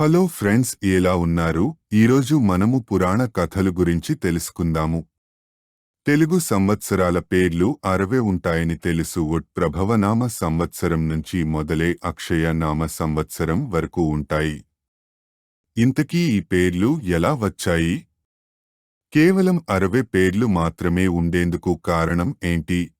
Hello friends ఎలా ఉన్నారు? ఈరోజు మనము పురాణ కథలు గురించి తెలుసుకుందాము. తెలుగు సంవత్సరాల పేర్లు అరవే ఉంటాయని తెలుసు. ఒట్ ప్రభవనామ సంవత్సరం నుంచి మొదలై అక్షయ నామ సంవత్సరం వరకు ఉంటాయి. ఇంతకీ ఈ పేర్లు ఎలా వచ్చాయి? కేవలం అరవై పేర్లు మాత్రమే ఉండేందుకు కారణం ఏంటి?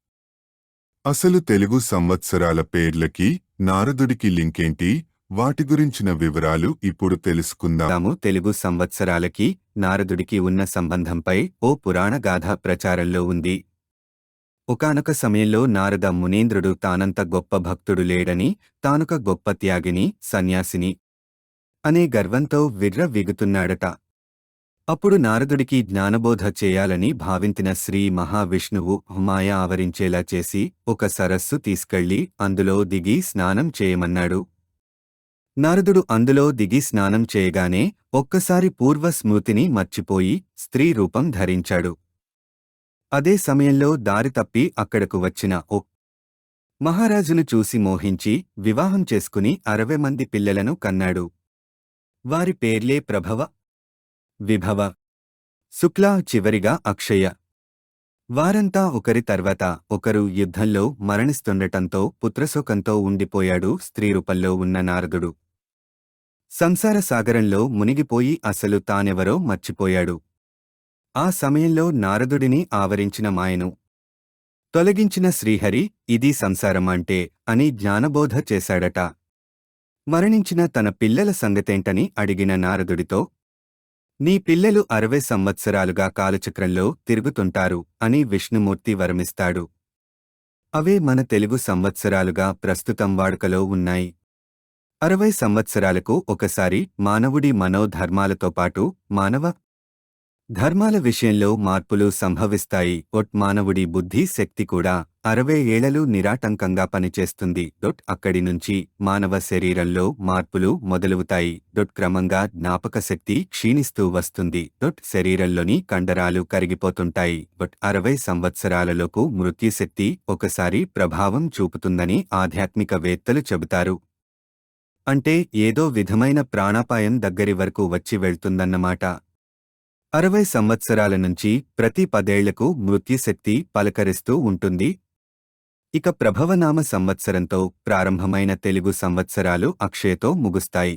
అసలు తెలుగు సంవత్సరాల పేర్లకి నారదుడికి లింకేంటి? వాటి గురించిన వివరాలు ఇప్పుడు తెలుసుకుందాము తెలుగు సంవత్సరాలకి నారదుడికి ఉన్న సంబంధంపై ఓ పురాణ గాథ ప్రచారంలో ఉంది. ఒకానొక సమయంలో నారద మునీంద్రుడు తానంత గొప్ప భక్తుడు లేడని తానొక గొప్ప త్యాగిని సన్యాసిని అనే గర్వంతో విర్ర విగుతున్నాడట. అప్పుడు నారదుడికి జ్ఞానబోధ చేయాలని భావించిన శ్రీ మహావిష్ణువు హుమాయ ఆవరించేలా చేసి ఒక సరస్సు తీసుకెళ్ళి అందులో దిగి స్నానం చేయమన్నాడు. నారదుడు అందులో దిగి స్నానం చేయగానే ఒక్కసారి పూర్వ స్మృతిని మర్చిపోయి స్త్రీ రూపం ధరించాడు. అదే సమయంలో దారి తప్పి అక్కడకు వచ్చిన ఓ మహారాజును చూసి మోహించి వివాహం చేసుకుని అరవై మంది పిల్లలను కన్నాడు. వారి పేర్లే ప్రభవ విభవ శుక్లా చివరిగా అక్షయ. వారంతా ఒకరి తర్వాత ఒకరు యుద్ధంలో మరణిస్తుండటంతో పుత్రశోకంతో ఉండిపోయాడు స్త్రీరూపంలో ఉన్న నారదుడు. సంసార సాగరంలో మునిగిపోయి అసలు తానెవరో మర్చిపోయాడు. ఆ సమయంలో నారదుడిని ఆవరించిన మాయను తొలగించిన శ్రీహరి ఇది సంసారమంటే అని జ్ఞానబోధ చేశాడట. మరణించిన తన పిల్లల సంగతేంటని అడిగిన నారదుడితో నీ పిల్లలు అరవై సంవత్సరాలుగా కాలచక్రంలో తిరుగుతుంటారు అని విష్ణుమూర్తి వరమిస్తాడు. అవే మన తెలుగు సంవత్సరాలుగా ప్రస్తుతం వాడుకలో ఉన్నాయి. అరవై సంవత్సరాలకు ఒకసారి మానవుడి మనోధర్మాలతో పాటు మానవ ధర్మాల విషయంలో మార్పులు సంభవిస్తాయి. ఒట్ మానవుడి బుద్ధి శక్తి కూడా అరవై ఏళ్ళలు నిరాటంకంగా పనిచేస్తుంది. డొట్ అక్కడి నుంచి మానవ శరీరంలో మార్పులు మొదలవుతాయి. డొట్ క్రమంగా జ్ఞాపక శక్తి క్షీణిస్తూ వస్తుంది. డొట్ శరీరంలోని కండరాలు కరిగిపోతుంటాయి. బట్ అరవై సంవత్సరాలలోపు మృత్యుశక్తి ఒకసారి ప్రభావం చూపుతుందని ఆధ్యాత్మిక వేత్తలు చెబుతారు. అంటే ఏదో విధమైన ప్రాణాపాయం దగ్గరి వరకు వచ్చి వెళ్తుందన్నమాట. అరవై సంవత్సరాల నుంచి ప్రతి పదేళ్ళకు మృత్యుశక్తి పలకరిస్తూ ఉంటుంది. ఇక ప్రభవనామ సంవత్సరంతో ప్రారంభమైన తెలుగు సంవత్సరాలు అక్షయతో ముగుస్తాయి.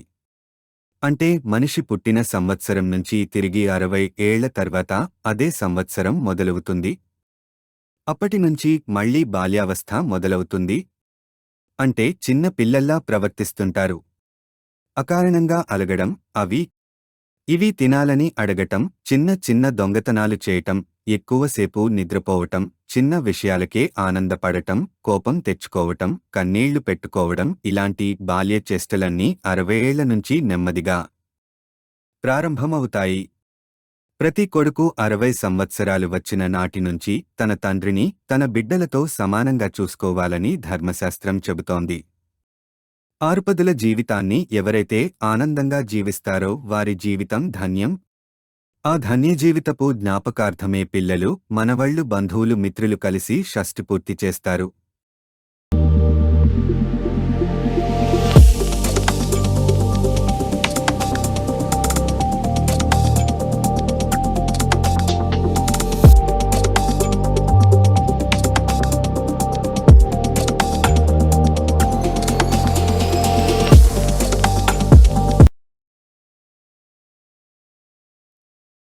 అంటే మనిషి పుట్టిన సంవత్సరం నుంచి తిరిగి అరవై ఏళ్ళ తర్వాత అదే సంవత్సరం మొదలవుతుంది. అప్పటినుంచి మళ్ళీ బాల్యావస్థ మొదలవుతుంది. అంటే చిన్న పిల్లల్లా ప్రవర్తిస్తుంటారు. అకారణంగా అలగడం అవి ఇవి తినాలని అడగటం చిన్న చిన్న దొంగతనాలు చేయటం ఎక్కువసేపు నిద్రపోవటం చిన్న విషయాలకే ఆనందపడటం కోపం తెచ్చుకోవటం కన్నీళ్ళు పెట్టుకోవడం ఇలాంటి బాల్య చేష్టలన్నీ అరవై ఏళ్ళ నుంచి నెమ్మదిగా ప్రారంభమవుతాయి. ప్రతి కొడుకు అరవై సంవత్సరాలు వచ్చిన నాటి నుంచి తన తండ్రిని తన బిడ్డలతో సమానంగా చూసుకోవాలని ధర్మశాస్త్రం చెబుతోంది. ఆరుపదుల జీవితాన్ని ఎవరైతే ఆనందంగా జీవిస్తారో వారి జీవితం ధన్యం. ఆ ధన్య జీవితపు జ్ఞాపకార్థమే పిల్లలు మనవళ్ళు బంధువులు మిత్రులు కలిసి షష్ఠి పూర్తి చేస్తారు.